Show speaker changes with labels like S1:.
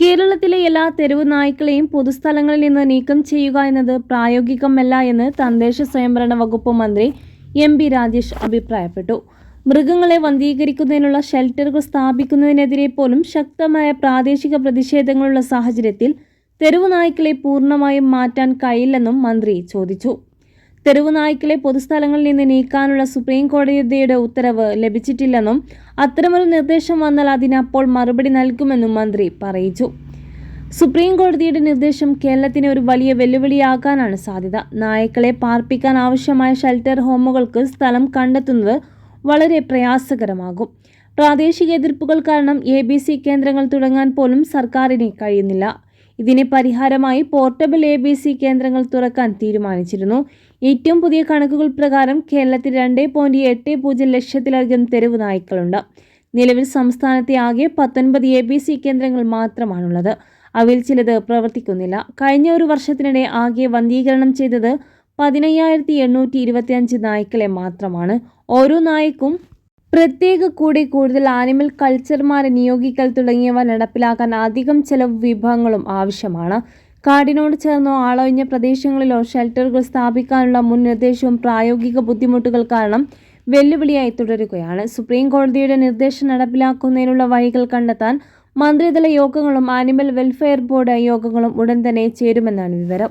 S1: കേരളത്തിലെ എല്ലാ തെരുവ് നായ്ക്കളെയും പൊതുസ്ഥലങ്ങളിൽ നിന്ന് നീക്കം ചെയ്യുക എന്നത് പ്രായോഗികമല്ല എന്ന് തദ്ദേശ സ്വയംഭരണ വകുപ്പ് മന്ത്രി എം പി രാജേഷ് അഭിപ്രായപ്പെട്ടു. മൃഗങ്ങളെ വന്ധീകരിക്കുന്നതിനുള്ള ഷെൽട്ടറുകൾ സ്ഥാപിക്കുന്നതിനെതിരെ പോലും ശക്തമായ പ്രാദേശിക പ്രതിഷേധങ്ങളുള്ള സാഹചര്യത്തിൽ തെരുവ് നായ്ക്കളെ പൂർണമായും മാറ്റാൻ കഴിയില്ലെന്നും മന്ത്രി ചോദിച്ചു. തെരുവ് നായ്ക്കളെ പൊതുസ്ഥലങ്ങളിൽ നിന്ന് നീക്കാനുള്ള സുപ്രീം കോടതിയുടെ ഉത്തരവ് ലഭിച്ചിട്ടില്ലെന്നും അത്തരമൊരു നിർദ്ദേശം വന്നാൽ അതിനപ്പോൾ മറുപടി നൽകുമെന്നും മന്ത്രി പറയിച്ചു. സുപ്രീം കോടതിയുടെ നിർദ്ദേശം കേരളത്തിന് ഒരു വലിയ വെല്ലുവിളിയാകാനാണ് സാധ്യത. നായ്ക്കളെ പാർപ്പിക്കാൻ ആവശ്യമായ ഷെൽട്ടർ ഹോമുകൾക്ക് സ്ഥലം കണ്ടെത്തുന്നത് വളരെ പ്രയാസകരമാകും. പ്രാദേശിക എതിർപ്പുകൾ കാരണം എ ബി സി കേന്ദ്രങ്ങൾ തുടങ്ങാൻ പോലും സർക്കാരിന് കഴിയുന്നില്ല. ഇതിന് പരിഹാരമായി പോർട്ടബിൾ എ ബി സി കേന്ദ്രങ്ങൾ തുറക്കാൻ തീരുമാനിച്ചിരുന്നു. ഏറ്റവും പുതിയ കണക്കുകൾ പ്രകാരം കേരളത്തിൽ രണ്ട് പോയിന്റ് എട്ട് പൂജ്യം ലക്ഷത്തിലധികം തെരുവ് നായ്ക്കളുണ്ട്. നിലവിൽ സംസ്ഥാനത്തെ ആകെ പത്തൊൻപത് എ ബി സി കേന്ദ്രങ്ങൾ മാത്രമാണുള്ളത്. അവയിൽ ചിലത് പ്രവർത്തിക്കുന്നില്ല. കഴിഞ്ഞ ഒരു വർഷത്തിനിടെ ആകെ വന്ധീകരണം ചെയ്തത് പതിനയ്യായിരത്തി എണ്ണൂറ്റി ഇരുപത്തിയഞ്ച് നായ്ക്കളെ മാത്രമാണ്. ഓരോ നായ്ക്കും പ്രത്യേക കൂടി കൂടുതൽ ആനിമൽ കൾച്ചർമാരെ നിയോഗിക്കൽ തുടങ്ങിയവ നടപ്പിലാക്കാൻ അധികം ചെലവ് വിഭവങ്ങളും ആവശ്യമാണ്. കാടിനോട് ചേർന്നോ ആളൊഴിഞ്ഞ പ്രദേശങ്ങളിലോ ഷെൽട്ടറുകൾ സ്ഥാപിക്കാനുള്ള മുൻ നിർദ്ദേശവും പ്രായോഗിക ബുദ്ധിമുട്ടുകൾ കാരണം വെല്ലുവിളിയായി തുടരുകയാണ്. സുപ്രീം കോടതിയുടെ നിർദ്ദേശം നടപ്പിലാക്കുന്നതിനുള്ള വഴികൾ കണ്ടെത്താൻ മന്ത്രിതല യോഗങ്ങളും ആനിമൽ വെൽഫെയർ ബോർഡ് യോഗങ്ങളും ഉടൻ തന്നെ ചേരുമെന്നാണ് വിവരം.